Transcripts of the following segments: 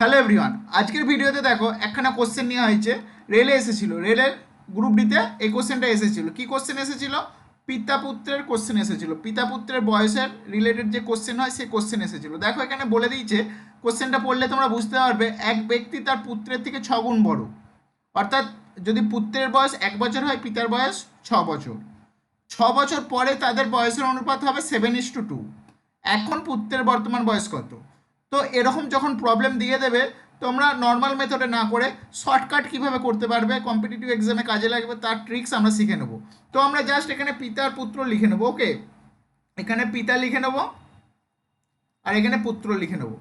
Hello everyone আজকের ভিডিওতে দেখো একখানা কোশ্চেন নেওয়া হয়েছে। রেলে এসেছিল রেলের গ্রুপ ডিতে এই কোশ্চেনটা এসেছিল। কি কোশ্চেন এসেছিল? পিতা পুত্রের কোশ্চেন এসেছিল। পিতা পুত্রের বয়সের রিলেটেড যে কোশ্চেন হয়, সেই কোশ্চেন এসেছিল। দেখো এখানে বলে দিয়েছে কোশ্চেনটা পড়লে তোমরা বুঝতে পারবে, এক ব্যক্তি তার পুত্রের থেকে ছগুণ বড়। অর্থাৎ যদি পুত্রের বয়স এক বছর হয়, পিতার বয়স ছ বছর। ছ বছর পরে তাদের বয়সের অনুপাত হবে সেভেন ইস টু টু এখন পুত্রের বর্তমান বয়স কত? তো এরকম যখন প্রবলেম দিয়ে দেবে, তোমরা নর্মাল মেথডে না করে শর্টকাট কীভাবে করতে পারবে কম্পিটিটিভ এক্সামে কাজে লাগবে, তার ট্রিক্স আমরা শিখে নেব। তো আমরা জাস্ট এখানে পিতা আর পুত্র লিখে নেব ওকে এখানে পিতা লিখে নেব, আর এখানে পুত্র লিখে নেব।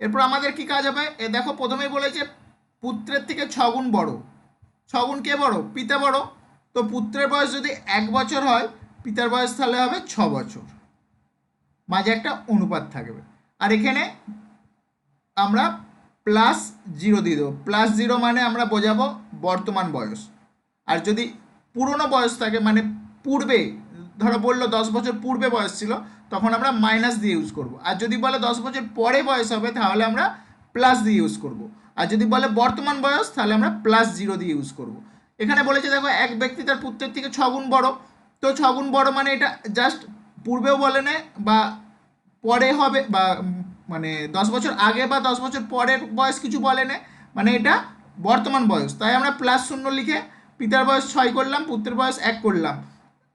এরপর আমাদের কি কাজ হবে? এ দেখো প্রথমেই বলেছে, পুত্রের থেকে ছগুণ বড়। ছগুণ কে বড়? পিতা বড়। তো পুত্রের বয়স যদি এক বছর হয়, পিতার বয়স তাহলে হবে ছ বছর। মাঝে একটা অনুপাত থাকবে। আর এখানে আমরা প্লাস জিরো দিয়ে দেবো। প্লাস জিরো মানে আমরা বোঝাবো বর্তমান বয়স। আর যদি পুরনো বয়স থাকে মানে পূর্বে, ধরো বলল দশ বছর পূর্বে বয়স ছিল, তখন আমরা মাইনাস দিয়ে ইউজ করব। আর যদি বলে দশ বছর পরে বয়স হবে, তাহলে আমরা প্লাস দিয়ে ইউজ করব। আর যদি বলে বর্তমান বয়স, তাহলে আমরা প্লাস জিরো দিয়ে ইউজ করব। এখানে বলেছে, দেখো, এক ব্যক্তি তার পুত্রের থেকে ছগুণ বড়। তো ছগুণ বড় মানে এটা জাস্ট পূর্বেও বলে নেয় বা পরে হবে বা মানে দশ বছর আগে বা দশ বছর পরের বয়স কিছু বলে না। মানে এটা বর্তমান বয়স। তাই আমরা প্লাস শূন্য লিখে পিতার বয়স ছয় করলাম, পুত্রের বয়স এক করলাম।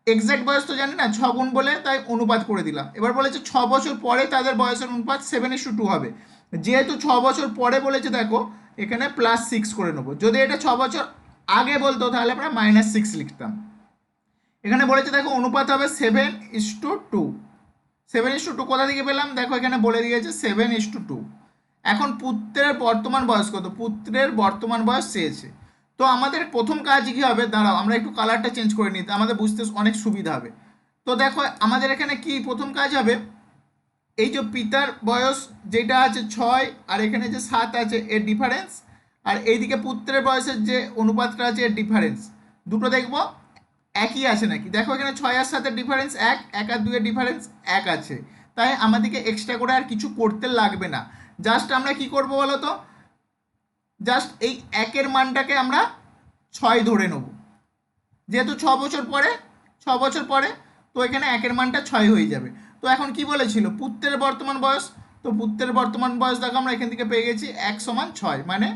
এক্স্যাক্ট বয়স তো জানি না, ছ গুণ বলে তাই অনুপাত করে দিলাম। এবার বলেছে ছ বছর পরে তাদের বয়সের অনুপাত সেভেন ইস টু হবে। যেহেতু ছ বছর পরে বলেছে, দেখো, এখানে প্লাস সিক্স করে নেব। যদি এটা ছ বছর আগে বলতো, তাহলে আমরা মাইনাস সিক্স লিখতাম। এখানে বলেছে, দেখো, অনুপাত হবে seven is to two seven is to two কোথা থেকে পেলাম? দেখো এখানে বলে দিয়েছে সেভেন ইস টু টু এখন পুত্রের বর্তমান বয়স কত? পুত্রের বর্তমান বয়স চেয়েছে। তো আমাদের প্রথম কাজ কী হবে? দাঁড়াও, আমরা একটু কালারটা চেঞ্জ করে নিতে আমাদের বুঝতে অনেক সুবিধা হবে। তো দেখো, আমাদের এখানে কি প্রথম কাজ হবে? এই যে পিতার বয়স যেটা আছে ছয়, আর এখানে যে সাত আছে, এর ডিফারেন্স আর এইদিকে পুত্রের বয়সের যে অনুপাতটা আছে, এর ডিফারেন্স দুটো দেখব? একই আছে নাকি? দেখো এখানে ছয় আর সাতের ডিফারেন্স এক এক আর দুইয়ের ডিফারেন্স এক আছে। তাই আমাদেরকে এক্সট্রা করে আর কিছু করতে লাগবে না। জাস্ট আমরা কি করব বলো তো? জাস্ট এই একের মানটাকে আমরা ছয় ধরে নেব। যেহেতু ছ বছর পরে, ছ বছর পরে, তো এখানে একের মানটা ছয় হয়ে যাবে। তো এখন কি বলেছিল? পুত্রের বর্তমান বয়স। তো পুত্রের বর্তমান বয়স দেখো আমরা এখান থেকে পেয়ে গেছি এক সমান ছয় মানে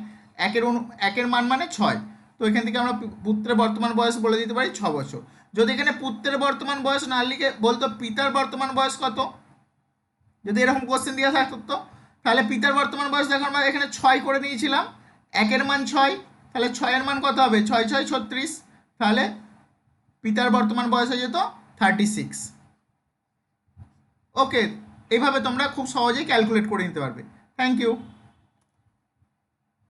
একের অনু, একের মান মানে ছয়। তো এখান থেকে আমরা পুত্রের বর্তমান বয়স বলে দিতে পারি ছ বছর। যদি এখানে পুত্রের বর্তমান বয়স না লিখে বলতো পিতার বর্তমান বয়স কত? যদি এরকম কোশ্চেন দিয়ে থাকতো তাহলে পিতার বর্তমান বয়স দেখো আমরা এখানে ছয় করে নিয়েছিলাম। একের মান ছয়, তাহলে ছয়ের মান কত হবে? ছয় ছয়, ছত্রিশ। তাহলে পিতার বর্তমান বয়স হয়ে যেত থার্টি সিক্স ওকে এইভাবে তোমরা খুব সহজেই ক্যালকুলেট করে নিতে পারবে। Thank you